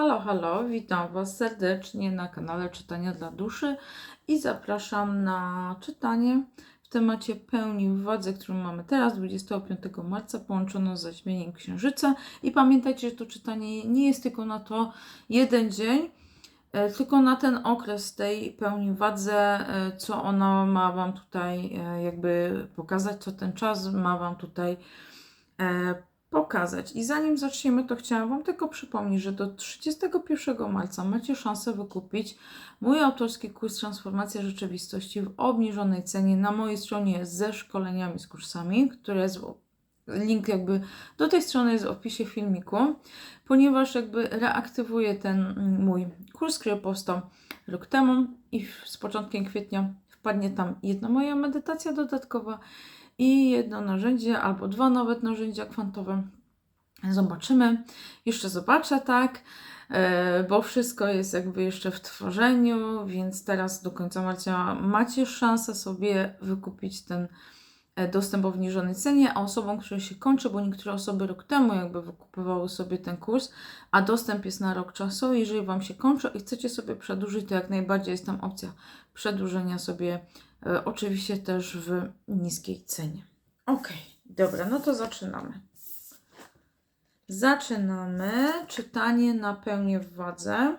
Halo, halo, witam Was serdecznie na kanale Czytania dla Duszy i zapraszam na czytanie w temacie pełni władzy, którą mamy teraz, 25 marca, połączono z zaćmieniem Księżyca. I pamiętajcie, że to czytanie nie jest tylko na to jeden dzień, e, tylko na ten okres tej pełni władzy, e, co ona ma Wam tutaj e, jakby pokazać, co ten czas ma Wam tutaj e, pokazać. I zanim zaczniemy, to chciałam Wam tylko przypomnieć, że do 31 marca macie szansę wykupić mój autorski kurs Transformacja Rzeczywistości w obniżonej cenie. Na mojej stronie ze szkoleniami, z kursami, które jest link jakby do tej strony jest w opisie filmiku, ponieważ jakby reaktywuję ten mój kurs, który powstał rok temu i z początkiem kwietnia wpadnie tam jedna moja medytacja dodatkowa i jedno narzędzie albo dwa nawet narzędzia kwantowe. Zobaczymy. Jeszcze zobaczę, tak, e, bo wszystko jest jakby jeszcze w tworzeniu, więc teraz do końca marca macie szansę sobie wykupić ten e, dostęp o obniżonej cenie, a osobom, które się kończy, bo niektóre osoby rok temu jakby wykupywały sobie ten kurs, a dostęp jest na rok czasu. Jeżeli Wam się kończy i chcecie sobie przedłużyć, to jak najbardziej jest tam opcja przedłużenia sobie, oczywiście też w niskiej cenie. Ok, dobra, no to zaczynamy. Zaczynamy czytanie na pełnię w wadze.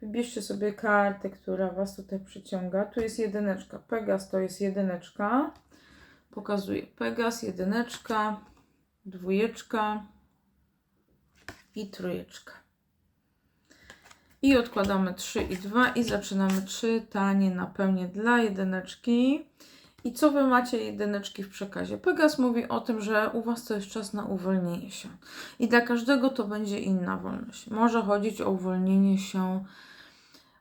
Wybierzcie sobie kartę, która Was tutaj przyciąga. Tu jest jedyneczka. Pegas to jest jedyneczka. Pokazuję. Pegas, jedyneczka, dwójeczka i trójeczka. I odkładamy 3 i 2 i zaczynamy czytanie na pełnię dla jedyneczki. I co wy macie jedyneczki w przekazie? Pegas mówi o tym, że u was to jest czas na uwolnienie się. I dla każdego to będzie inna wolność. Może chodzić o uwolnienie się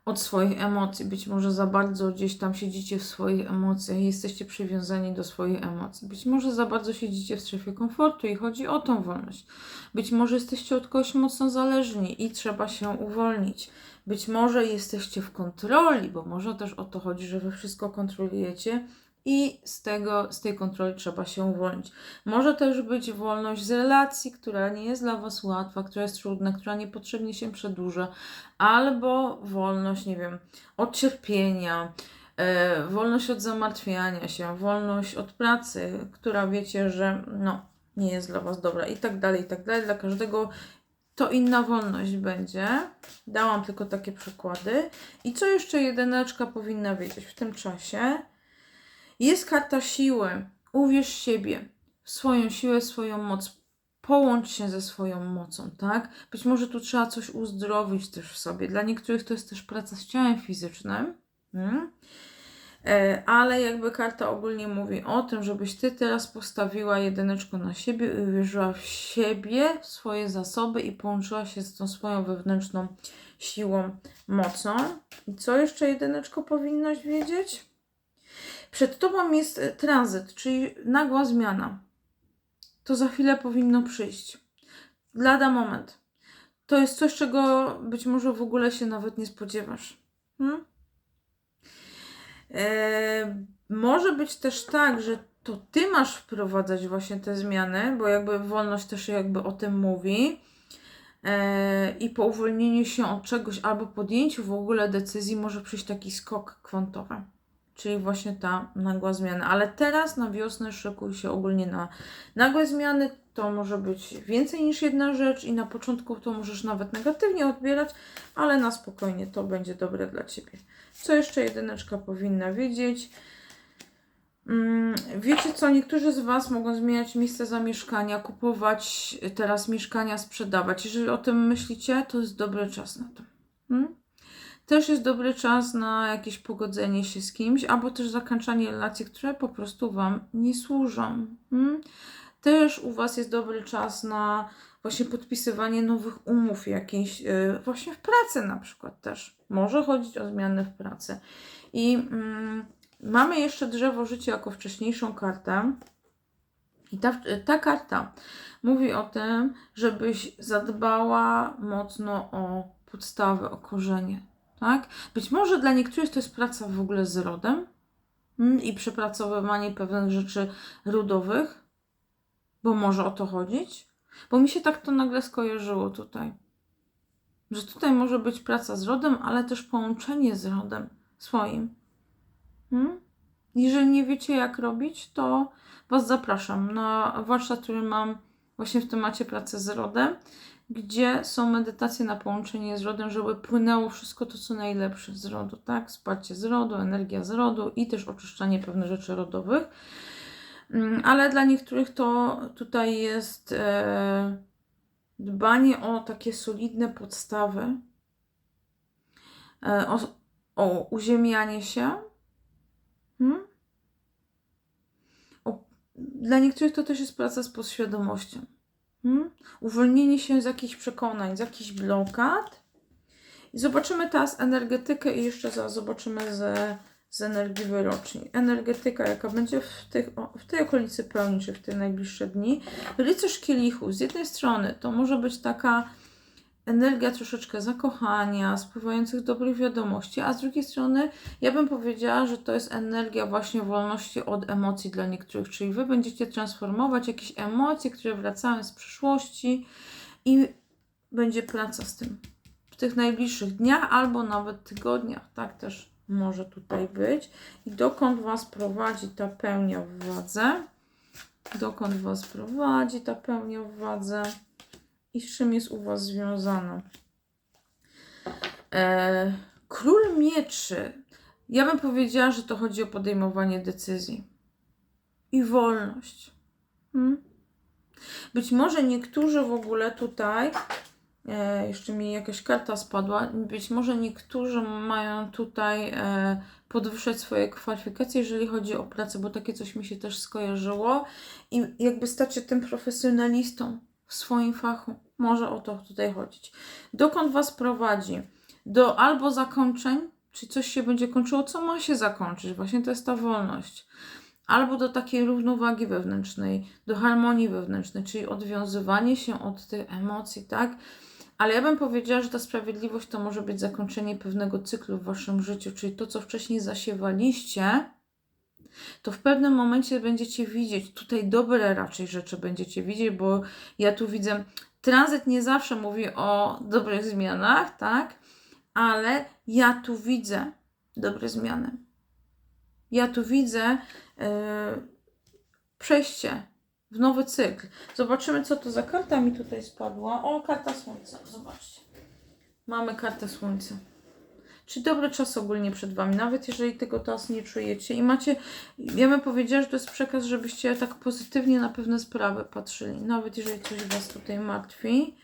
od swoich emocji. Być może za bardzo gdzieś tam siedzicie w swoich emocjach i jesteście przywiązani do swoich emocji. Być może za bardzo siedzicie w strefie komfortu i chodzi o tą wolność. Być może jesteście od kogoś mocno zależni i trzeba się uwolnić. Być może jesteście w kontroli, bo może też o to chodzi, że wy wszystko kontrolujecie i z, tego, z tej kontroli trzeba się uwolnić. Może też być wolność z relacji, która nie jest dla Was łatwa, która jest trudna, która niepotrzebnie się przedłuża, albo wolność, nie wiem, od cierpienia, e, wolność od zamartwiania się, wolność od pracy, która wiecie, że no, nie jest dla Was dobra i tak dalej, i tak dalej. Dla każdego to inna wolność będzie. Dałam tylko takie przykłady. I co jeszcze jedyneczka powinna wiedzieć w tym czasie? Jest karta siły. Uwierz siebie, swoją siłę, swoją moc. Połącz się ze swoją mocą, tak? Być może tu trzeba coś uzdrowić też w sobie. Dla niektórych to jest też praca z ciałem fizycznym. Hmm? E, Ale jakby karta ogólnie mówi o tym, żebyś ty teraz postawiła jedyneczkę na siebie i uwierzyła w siebie, w swoje zasoby i połączyła się z tą swoją wewnętrzną siłą, mocą. I co jeszcze jedyneczko powinnaś wiedzieć? Przed tobą jest e, tranzyt, czyli nagła zmiana. To za chwilę powinno przyjść. Lada moment. To jest coś, czego być może w ogóle się nawet nie spodziewasz. Hmm? E, może być też tak, że to ty masz wprowadzać właśnie te zmiany, bo jakby wolność też jakby o tym mówi. E, I po uwolnieniu się od czegoś albo podjęciu w ogóle decyzji może przyjść taki skok kwantowy czyli właśnie ta nagła zmiana. Ale teraz na wiosnę szykuj się ogólnie na nagłe zmiany. To może być więcej niż jedna rzecz i na początku to możesz nawet negatywnie odbierać, ale na spokojnie to będzie dobre dla Ciebie. Co jeszcze jedyneczka powinna wiedzieć? Mm, Wiecie co, niektórzy z Was mogą zmieniać miejsce zamieszkania, kupować teraz mieszkania, sprzedawać. Jeżeli o tym myślicie, to jest dobry czas na to. Hmm? Też jest dobry czas na jakieś pogodzenie się z kimś, albo też zakończanie relacji, które po prostu Wam nie służą. Hmm? Też u Was jest dobry czas na właśnie podpisywanie nowych umów jakichś, yy, właśnie w pracy na przykład też. Może chodzić o zmiany w pracy. I mm, mamy jeszcze drzewo życia jako wcześniejszą kartę. I ta, ta karta mówi o tym, żebyś zadbała mocno o podstawy, o korzenie tak? Być może dla niektórych to jest praca w ogóle z rodem mm, i przepracowywanie pewnych rzeczy rodowych, bo może o to chodzić, bo mi się tak to nagle skojarzyło tutaj. że tutaj może być praca z rodem, ale też połączenie z rodem swoim. Hmm? Jeżeli nie wiecie, jak robić, to Was zapraszam na warsztat, który mam właśnie w temacie pracy z rodem, gdzie są medytacje na połączenie z rodem, żeby płynęło wszystko to, co najlepsze z rodu, tak? Wsparcie z rodu, energia z rodu i też oczyszczanie pewnych rzeczy rodowych. Mm, Ale dla niektórych to tutaj jest e, dbanie o takie solidne podstawy, e, o, o uziemianie się. Hmm? O, dla niektórych to też jest praca z podświadomością. Hmm? Uwolnienie się z jakichś przekonań, z jakichś blokad. I zobaczymy teraz energetykę i jeszcze zaraz zobaczymy z, z energii wyroczni. Energetyka, jaka będzie w, tych, w tej okolicy pełni, czy w te najbliższe dni. Rycerz kielichu, z jednej strony to może być taka energia troszeczkę zakochania, spływających dobrych wiadomości, a z drugiej strony ja bym powiedziała, że to jest energia właśnie wolności od emocji dla niektórych, czyli wy będziecie transformować jakieś emocje, które wracają z przeszłości i będzie praca z tym w tych najbliższych dniach albo nawet tygodniach, tak też może tutaj być. I dokąd Was prowadzi ta pełnia w wadze? Dokąd Was prowadzi ta pełnia w wadze? I z czym jest u Was związana? E, król mieczy. Ja bym powiedziała, że to chodzi o podejmowanie decyzji i wolność. Hmm? Być może niektórzy w ogóle tutaj, e, jeszcze mi jakaś karta spadła, być może niektórzy mają tutaj e, podwyższać swoje kwalifikacje, jeżeli chodzi o pracę, bo takie coś mi się też skojarzyło i jakby stać się tym profesjonalistą w swoim fachu. Może o to tutaj chodzić. Dokąd Was prowadzi? Do albo zakończeń, czy coś się będzie kończyło, co ma się zakończyć. Właśnie to jest ta wolność. Albo do takiej równowagi wewnętrznej, do harmonii wewnętrznej, czyli odwiązywanie się od tych emocji, tak? Ale ja bym powiedziała, że ta sprawiedliwość to może być zakończenie pewnego cyklu w Waszym życiu, czyli to, co wcześniej zasiewaliście, to w pewnym momencie będziecie widzieć, tutaj dobre raczej rzeczy będziecie widzieć, bo ja tu widzę, tranzyt nie zawsze mówi o dobrych zmianach, tak? Ale ja tu widzę dobre zmiany. Ja tu widzę yy, przejście w nowy cykl. Zobaczymy, co to za karta mi tutaj spadła. O, karta słońca. Zobaczcie. Mamy kartę słońca. Czy dobry czas ogólnie przed Wami, nawet jeżeli tego teraz nie czujecie i macie, ja bym powiedziała, że to jest przekaz, żebyście tak pozytywnie na pewne sprawy patrzyli, nawet jeżeli coś Was tutaj martwi.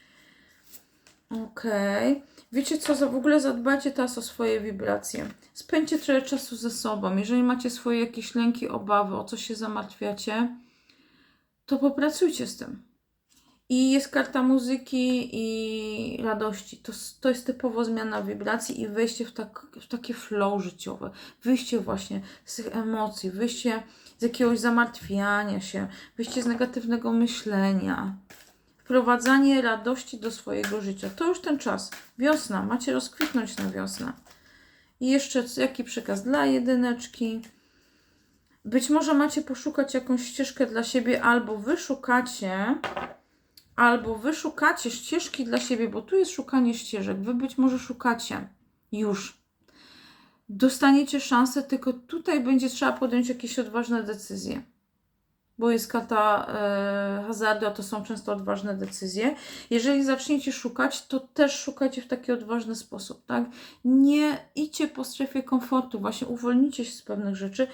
Okej. Wiecie co, w ogóle zadbajcie teraz o swoje wibracje. Spędźcie trochę czasu ze sobą. Jeżeli macie swoje jakieś lęki, obawy, o co się zamartwiacie, to popracujcie z tym. I jest karta muzyki i radości. To, to jest typowo zmiana wibracji i wejście w, tak, w takie flow życiowe. Wyjście właśnie z tych emocji, wyjście z jakiegoś zamartwiania się, wyjście z negatywnego myślenia. Wprowadzanie radości do swojego życia. To już ten czas. Wiosna. Macie rozkwitnąć na wiosnę. I jeszcze jaki przekaz dla jedyneczki. Być może macie poszukać jakąś ścieżkę dla siebie, albo wyszukacie, albo wyszukacie ścieżki dla siebie, bo tu jest szukanie ścieżek. Wy być może szukacie już. Dostaniecie szansę, tylko tutaj będzie trzeba podjąć jakieś odważne decyzje. Bo jest karta e, hazardu, a to są często odważne decyzje. Jeżeli zaczniecie szukać, to też szukajcie w taki odważny sposób, tak? Nie idźcie po strefie komfortu, właśnie uwolnicie się z pewnych rzeczy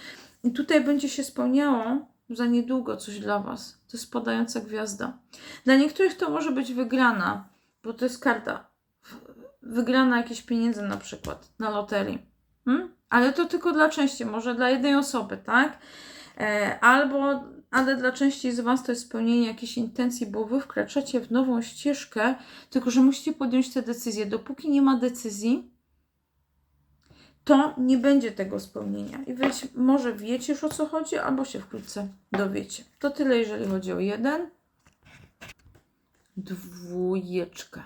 i tutaj będzie się spełniało za niedługo coś dla Was. To jest spadająca gwiazda. Dla niektórych to może być wygrana, bo to jest karta. Wygrana jakieś pieniądze na przykład na loterii. Hmm? Ale to tylko dla części, może dla jednej osoby, tak? E, albo, ale dla części z Was to jest spełnienie jakiejś intencji, bo Wy wkraczacie w nową ścieżkę, tylko że musicie podjąć te decyzje. Dopóki nie ma decyzji, to nie będzie tego spełnienia. I być może wiecie już o co chodzi, albo się wkrótce dowiecie. To tyle, jeżeli chodzi o jeden. Dwójeczka.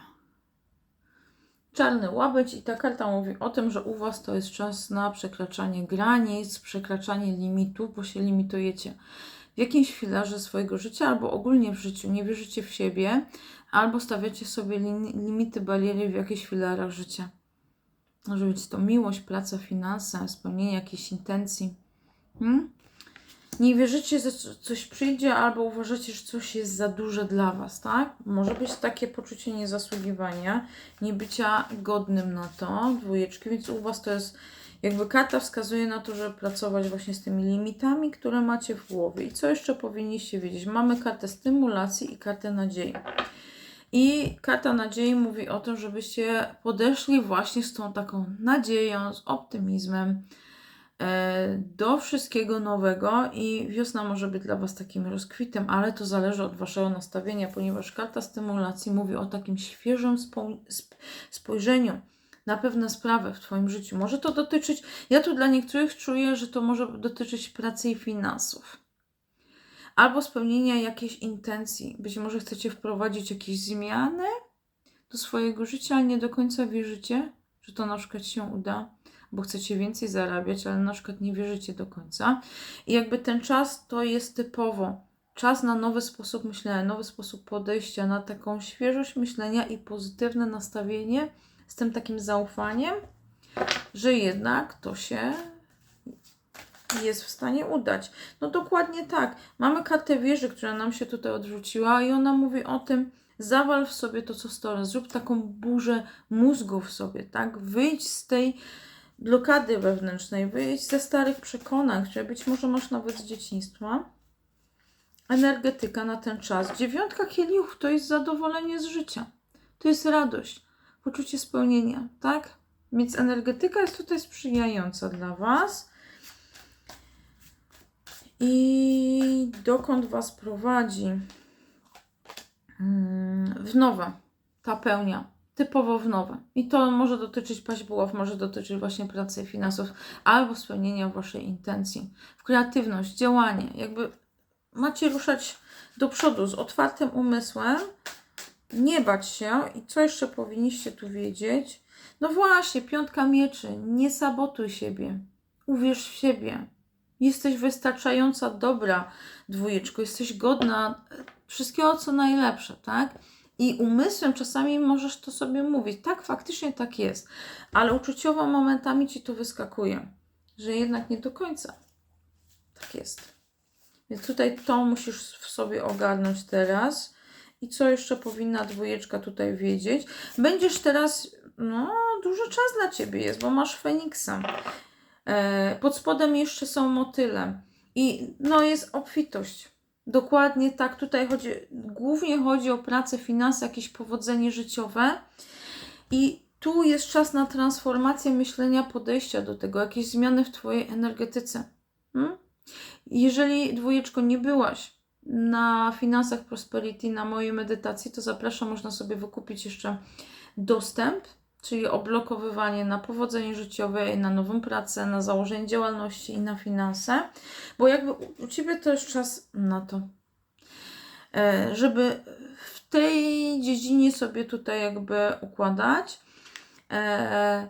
Czarny łabędź i ta karta mówi o tym, że u Was to jest czas na przekraczanie granic, przekraczanie limitów, bo się limitujecie. w jakimś filarze swojego życia, albo ogólnie w życiu, nie wierzycie w siebie, albo stawiacie sobie limity, bariery w jakichś filarach życia. Może być to miłość, praca, finanse, spełnienie jakiejś intencji. Hmm? Nie wierzycie, że co- coś przyjdzie, albo uważacie, że coś jest za duże dla Was, tak? Może być takie poczucie niezasługiwania, niebycia godnym na to, dwójeczki, więc u Was to jest jakby karta wskazuje na to, żeby pracować właśnie z tymi limitami, które macie w głowie. I co jeszcze powinniście wiedzieć? Mamy kartę stymulacji i kartę nadziei. I karta nadziei mówi o tym, żebyście podeszli właśnie z tą taką nadzieją, z optymizmem e, do wszystkiego nowego i wiosna może być dla Was takim rozkwitem, ale to zależy od Waszego nastawienia, ponieważ karta stymulacji mówi o takim świeżym spo- sp- spojrzeniu na pewne sprawy w Twoim życiu. Może to dotyczyć, ja tu dla niektórych czuję, że to może dotyczyć pracy i finansów. Albo spełnienia jakiejś intencji. Być może chcecie wprowadzić jakieś zmiany do swojego życia, ale nie do końca wierzycie, że to na przykład się uda, bo chcecie więcej zarabiać, ale na przykład nie wierzycie do końca. I jakby ten czas to jest typowo czas na nowy sposób myślenia, nowy sposób podejścia, na taką świeżość myślenia i pozytywne nastawienie z tym takim zaufaniem, że jednak to się jest w stanie udać. No dokładnie tak. Mamy kartę wieży, która nam się tutaj odwróciła i ona mówi o tym, zawal w sobie to, co stoi, zrób taką burzę mózgu w sobie, tak? Wyjdź z tej blokady wewnętrznej, wyjdź ze starych przekonań, które być może masz nawet z dzieciństwa. Energetyka na ten czas. Dziewiątka kielichów to jest zadowolenie z życia. To jest radość, poczucie spełnienia, tak? Więc energetyka jest tutaj sprzyjająca dla Was. I dokąd Was prowadzi? Mm, W nowe. Ta pełnia. Typowo w nowe. I to może dotyczyć paźbuław, może dotyczyć właśnie pracy finansów, albo spełnienia Waszej intencji. W kreatywność, działanie. Jakby macie ruszać do przodu z otwartym umysłem, nie bać się. I co jeszcze powinniście tu wiedzieć? No właśnie, piątka mieczy. Nie sabotuj siebie. Uwierz w siebie. Jesteś wystarczająca dobra, dwójeczko. Jesteś godna wszystkiego, co najlepsze, tak? I umysłem czasami możesz to sobie mówić. Tak, faktycznie tak jest. Ale uczuciowo momentami ci to wyskakuje, że jednak nie do końca tak jest. Więc tutaj to musisz w sobie ogarnąć teraz. I co jeszcze powinna dwójeczka tutaj wiedzieć? Będziesz teraz, no, dużo czas dla ciebie jest, bo masz Feniksa. E, pod spodem jeszcze są motyle. I no jest obfitość. Dokładnie tak. Tutaj chodzi, głównie chodzi o pracę, finanse, jakieś powodzenie życiowe. I tu jest czas na transformację myślenia, podejścia do tego, jakieś zmiany w Twojej energetyce. Hmm? Jeżeli dwójeczko nie byłaś na finansach Prosperity, na mojej medytacji, to zapraszam, można sobie wykupić jeszcze dostęp, czyli oblokowywanie na powodzenie życiowe, na nową pracę, na założenie działalności i na finanse, bo jakby u Ciebie to jest czas na to, e, żeby w tej dziedzinie sobie tutaj jakby układać. E,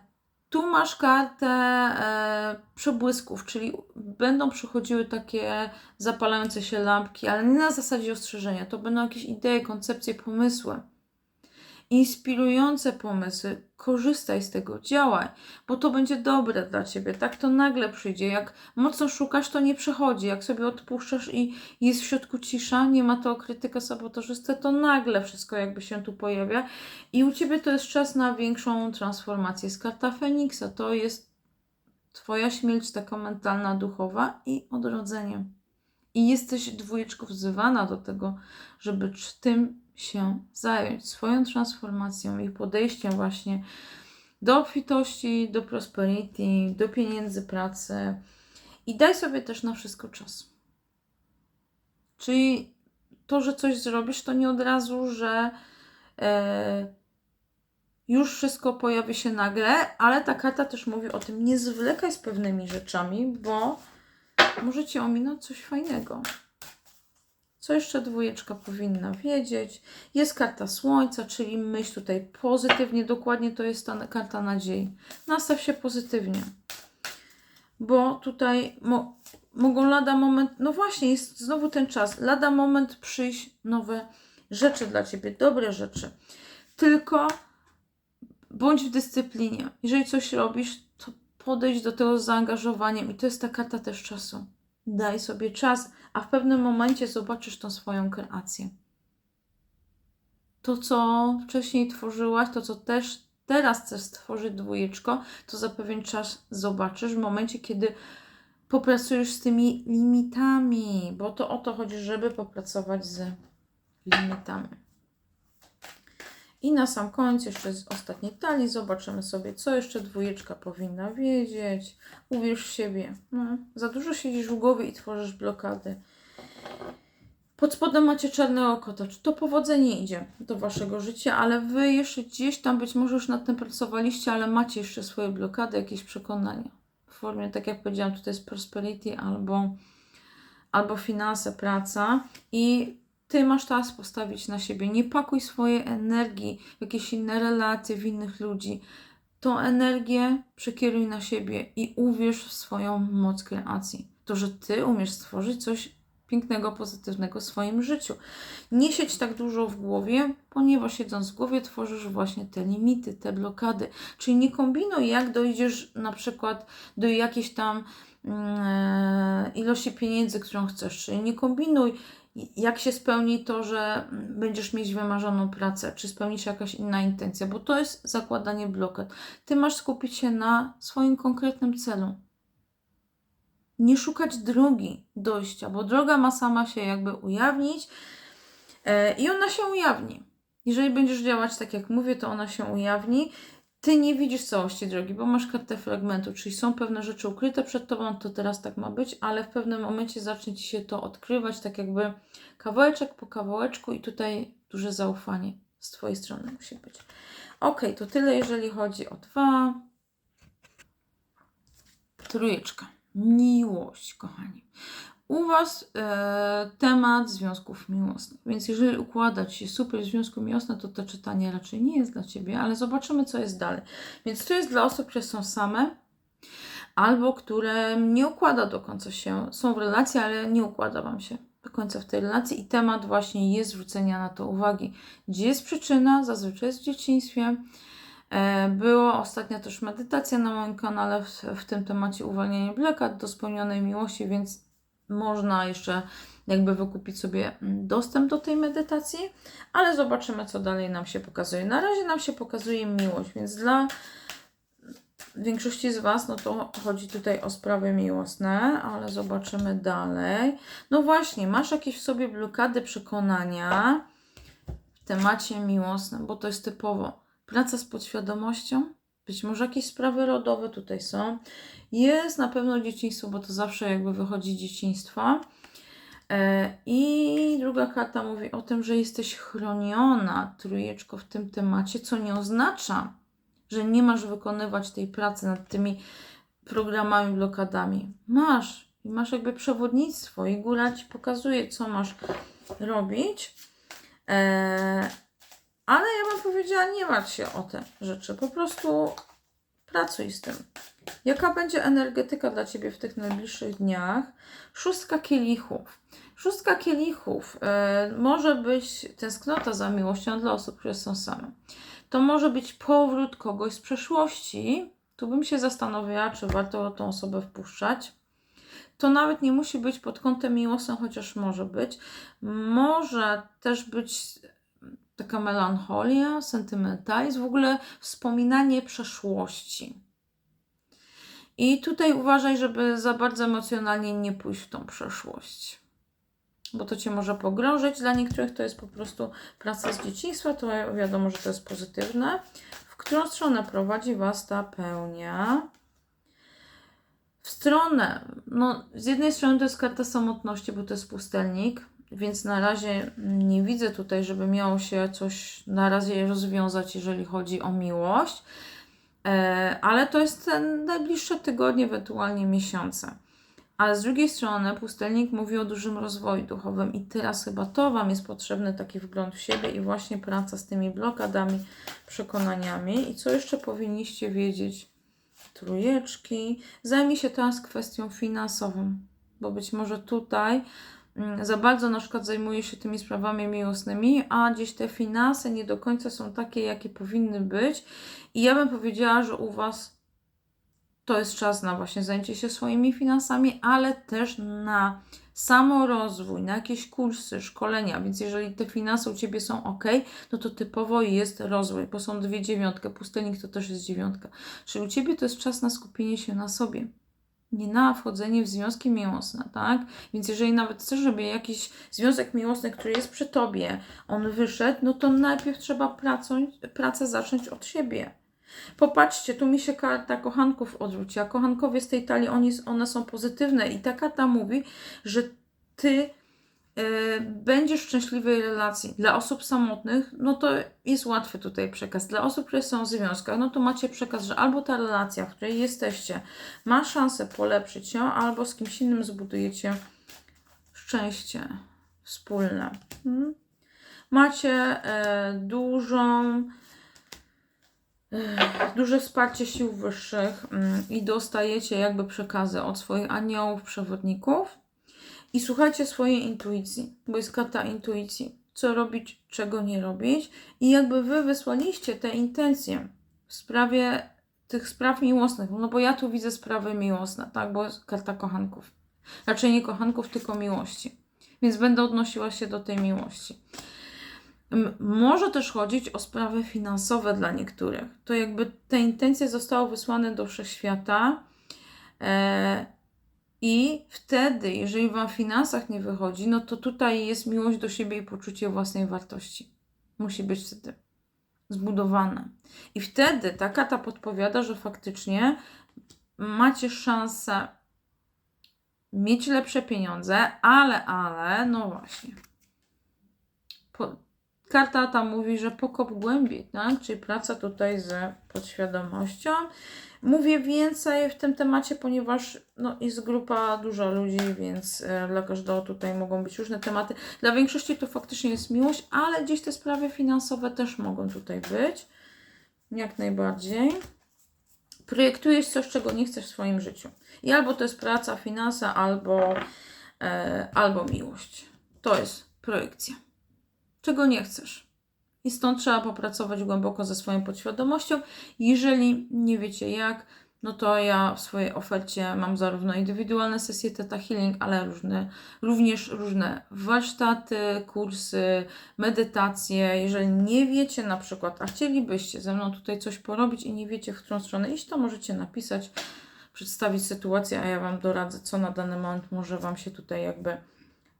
Tu masz kartę e, przebłysków, czyli będą przychodziły takie zapalające się lampki, ale nie na zasadzie ostrzeżenia. To będą jakieś idee, koncepcje, pomysły. Inspirujące pomysły. Korzystaj z tego, działaj, bo to będzie dobre dla ciebie. Tak to nagle przyjdzie. Jak mocno szukasz, to nie przychodzi. Jak sobie odpuszczasz i jest w środku cisza, nie ma to krytyka sabotażysty, to nagle wszystko jakby się tu pojawia. I u ciebie to jest czas na większą transformację. Z karta Feniksa to jest Twoja śmierć taka mentalna, duchowa i odrodzenie. I jesteś dwójeczką wzywana do tego, żeby tym się zająć, swoją transformacją i podejściem właśnie do obfitości, do prosperity, do pieniędzy, pracy. I daj sobie też na wszystko czas. Czyli to, że coś zrobisz, to nie od razu, że e, już wszystko pojawi się nagle, ale ta karta też mówi o tym, nie zwlekaj z pewnymi rzeczami, bo może cię ominąć coś fajnego. Co jeszcze dwójeczka powinna wiedzieć? Jest karta słońca, czyli myśl tutaj pozytywnie, dokładnie to jest ta karta nadziei. Nastaw się pozytywnie, bo tutaj mo- mogą lada moment, no właśnie, jest znowu ten czas, lada moment przyjść nowe rzeczy dla ciebie, dobre rzeczy. Tylko bądź w dyscyplinie. Jeżeli coś robisz, to podejdź do tego z zaangażowaniem i to jest ta karta też czasu. Daj sobie czas, a w pewnym momencie zobaczysz tą swoją kreację. To, co wcześniej tworzyłaś, to, co też teraz chcesz stworzyć dwójeczko, to za pewien czas zobaczysz w momencie, kiedy popracujesz z tymi limitami, bo to o to chodzi, żeby popracować z limitami. I na sam koniec, jeszcze z ostatniej talii, zobaczymy sobie, co jeszcze dwójeczka powinna wiedzieć. Uwierz w siebie. No, za dużo siedzisz w głowie i tworzysz blokady. Pod spodem macie czarnego kota. Czy to powodzenie idzie do waszego życia, ale wy jeszcze gdzieś tam być może już nad tym pracowaliście, ale macie jeszcze swoje blokady, jakieś przekonania. W formie, tak jak powiedziałam, tutaj jest prosperity albo, albo finanse, praca i ty masz czas postawić na siebie. Nie pakuj swojej energii w jakieś inne relacje, w innych ludzi. Tą energię przekieruj na siebie i uwierz w swoją moc kreacji. To, że ty umiesz stworzyć coś pięknego, pozytywnego w swoim życiu. Nie siedź tak dużo w głowie, ponieważ siedząc w głowie tworzysz właśnie te limity, te blokady. Czyli nie kombinuj, jak dojdziesz na przykład do jakiejś tam mm, ilości pieniędzy, którą chcesz. Czyli nie kombinuj, jak się spełni to, że będziesz mieć wymarzoną pracę, czy spełni się jakaś inna intencja, bo to jest zakładanie blokad. Ty masz skupić się na swoim konkretnym celu. Nie szukać drogi dojścia, bo droga ma sama się jakby ujawnić e, i ona się ujawni. Jeżeli będziesz działać tak jak mówię, to ona się ujawni. Ty nie widzisz całości drogi, bo masz kartę fragmentu, czyli są pewne rzeczy ukryte przed tobą, to teraz tak ma być, ale w pewnym momencie zacznie ci się to odkrywać, tak jakby kawałeczek po kawałeczku, i tutaj duże zaufanie z twojej strony musi być. Ok, to tyle, jeżeli chodzi o dwa. Trójeczka. Miłość, kochani. U Was e, temat związków miłosnych. Więc jeżeli układa Ci się super związku miłosne, to to czytanie raczej nie jest dla Ciebie, ale zobaczymy, co jest dalej. Więc to jest dla osób, które są same, albo które nie układa do końca się, są w relacji, ale nie układa Wam się do końca w tej relacji i temat właśnie jest zwrócenia na to uwagi. Gdzie jest przyczyna? Zazwyczaj jest w dzieciństwie. E, Była ostatnia też medytacja na moim kanale w, w tym temacie uwalnianie blokad do spełnionej miłości, więc można jeszcze jakby wykupić sobie mm, dostęp do tej medytacji, ale zobaczymy, co dalej nam się pokazuje. Na razie nam się pokazuje miłość, więc dla większości z Was, no to chodzi tutaj o sprawy miłosne, ale zobaczymy dalej. No właśnie, masz jakieś w sobie blokady przekonania w temacie miłosnym, bo to jest typowo praca z podświadomością, być może jakieś sprawy rodowe tutaj są. Jest na pewno dzieciństwo, bo to zawsze jakby wychodzi dzieciństwa. E, I druga karta mówi o tym, że jesteś chroniona, trójeczko, w tym temacie, co nie oznacza, że nie masz wykonywać tej pracy nad tymi programami, blokadami. Masz i masz jakby przewodnictwo i góra ci pokazuje, co masz robić. E, ale ja bym powiedziała, nie martw się o te rzeczy. Po prostu pracuj z tym. Jaka będzie energetyka dla Ciebie w tych najbliższych dniach? Szóstka kielichów. Szóstka kielichów y, może być tęsknota za miłością dla osób, które są same. To może być powrót kogoś z przeszłości. Tu bym się zastanowiła, czy warto tą osobę wpuszczać. To nawet nie musi być pod kątem miłosnym, chociaż może być. Może też być taka melancholia, sentymentalizm, w ogóle wspominanie przeszłości. I tutaj uważaj, żeby za bardzo emocjonalnie nie pójść w tą przeszłość, bo to cię może pogrążyć. Dla niektórych to jest po prostu praca z dzieciństwa, to wiadomo, że to jest pozytywne. W którą stronę prowadzi Was ta pełnia? W stronę, no z jednej strony to jest karta samotności, bo to jest pustelnik, więc na razie nie widzę tutaj, żeby miało się coś na razie rozwiązać, jeżeli chodzi o miłość. E, ale to jest ten najbliższe tygodnie, ewentualnie miesiące. Ale z drugiej strony pustelnik mówi o dużym rozwoju duchowym i teraz chyba to Wam jest potrzebny taki wgląd w siebie i właśnie praca z tymi blokadami, przekonaniami. I co jeszcze powinniście wiedzieć? Trójeczki. Zajmij się teraz kwestią finansową. bo być może tutaj za bardzo na przykład zajmuje się tymi sprawami miłosnymi, a gdzieś te finanse nie do końca są takie, jakie powinny być. I ja bym powiedziała, że u Was to jest czas na właśnie zajęcie się swoimi finansami, ale też na samorozwój, na jakieś kursy, szkolenia. Więc jeżeli te finanse u Ciebie są ok, no to typowo jest rozwój, bo są dwie dziewiątki, pustelnik to też jest dziewiątka. Czyli u Ciebie to jest czas na skupienie się na sobie. Nie na wchodzenie w związki miłosne, tak? Więc jeżeli nawet chcesz, żeby jakiś związek miłosny, który jest przy Tobie, on wyszedł, no to najpierw trzeba pracę, pracę zacząć od siebie. Popatrzcie, tu mi się karta kochanków odwróci, a kochankowie z tej talii, oni, one są pozytywne i ta karta mówi, że ty będziesz w szczęśliwej relacji. Dla osób samotnych, no to jest łatwy tutaj przekaz. Dla osób, które są w związkach, no to macie przekaz, że albo ta relacja, w której jesteście, ma szansę polepszyć się, albo z kimś innym zbudujecie szczęście wspólne. Hmm? Macie e, dużą duże wsparcie sił wyższych mm, i dostajecie jakby przekazy od swoich aniołów, przewodników. I słuchajcie swojej intuicji, bo jest karta intuicji. Co robić, czego nie robić. I jakby wy wysłaliście te intencje w sprawie tych spraw miłosnych, no bo ja tu widzę sprawy miłosne, tak, bo jest karta kochanków. Raczej nie kochanków, tylko miłości. Więc będę odnosiła się do tej miłości. Może też chodzić o sprawy finansowe dla niektórych. To jakby te intencje zostały wysłane do wszechświata. E, I wtedy, jeżeli Wam w finansach nie wychodzi, no to tutaj jest miłość do siebie i poczucie własnej wartości. Musi być wtedy zbudowane. I wtedy ta kata podpowiada, że faktycznie macie szansę mieć lepsze pieniądze, ale, ale, no właśnie. Po, karta ta mówi, że pokop głębiej, tak? czyli praca tutaj z podświadomością. Mówię więcej w tym temacie, ponieważ no, jest grupa duża ludzi, więc e, dla każdego tutaj mogą być różne tematy. Dla większości to faktycznie jest miłość, ale gdzieś te sprawy finansowe też mogą tutaj być. Jak najbardziej. Projektujesz coś, czego nie chcesz w swoim życiu. I albo to jest praca, finanse, albo, e, albo miłość. To jest projekcja czego nie chcesz. I stąd trzeba popracować głęboko ze swoją podświadomością. Jeżeli nie wiecie jak, no to ja w swojej ofercie mam zarówno indywidualne sesje Theta Healing, ale różne, również różne warsztaty, kursy, medytacje. Jeżeli nie wiecie na przykład, a chcielibyście ze mną tutaj coś porobić i nie wiecie, w którą stronę iść, to możecie napisać, przedstawić sytuację, a ja Wam doradzę, co na dany moment może Wam się tutaj jakby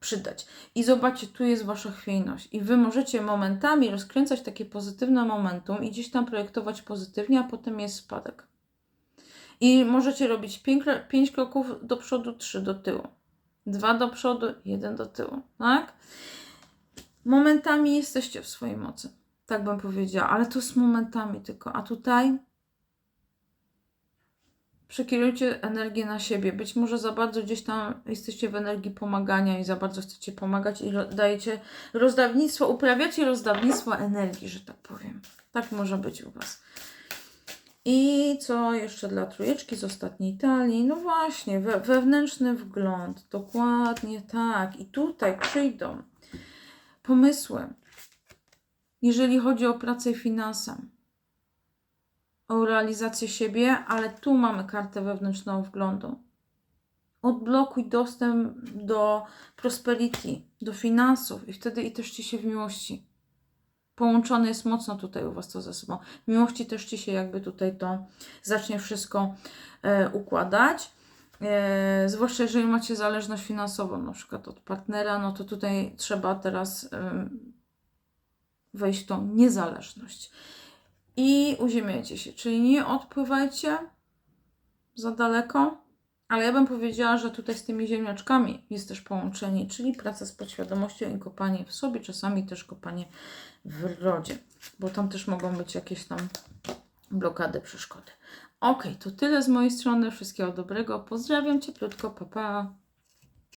przydać. I zobaczcie, tu jest Wasza chwiejność. I Wy możecie momentami rozkręcać takie pozytywne momentum i gdzieś tam projektować pozytywnie, a potem jest spadek. I możecie robić 5 kroków do przodu, 3 do tyłu. Dwa do przodu, jeden do tyłu. Tak? Momentami jesteście w swojej mocy. Tak bym powiedziała, ale to jest momentami tylko. A tutaj przekierujcie energię na siebie. Być może za bardzo gdzieś tam jesteście w energii pomagania i za bardzo chcecie pomagać i dajecie rozdawnictwo, uprawiacie rozdawnictwo energii, że tak powiem. Tak może być u Was. I co jeszcze dla trójeczki z ostatniej talii? No właśnie, we, wewnętrzny wgląd. Dokładnie tak. I tutaj przyjdą pomysły, jeżeli chodzi o pracę i finanse o realizację siebie, ale tu mamy kartę wewnętrzną wglądu. Odblokuj dostęp do prosperity, do finansów i wtedy i też Ci się w miłości. Połączone jest mocno tutaj u Was to ze sobą. W miłości też Ci się jakby tutaj to zacznie wszystko e, układać. E, zwłaszcza jeżeli macie zależność finansową, na przykład od partnera, no to tutaj trzeba teraz e, wejść w tą niezależność i uziemiajcie się, czyli nie odpływajcie za daleko, ale ja bym powiedziała, że tutaj z tymi ziemniaczkami jest też połączenie, czyli praca z podświadomością i kopanie w sobie, czasami też kopanie w rodzie, bo tam też mogą być jakieś tam blokady, przeszkody. Ok, to tyle z mojej strony. Wszystkiego dobrego. Pozdrawiam cieplutko. Pa, pa.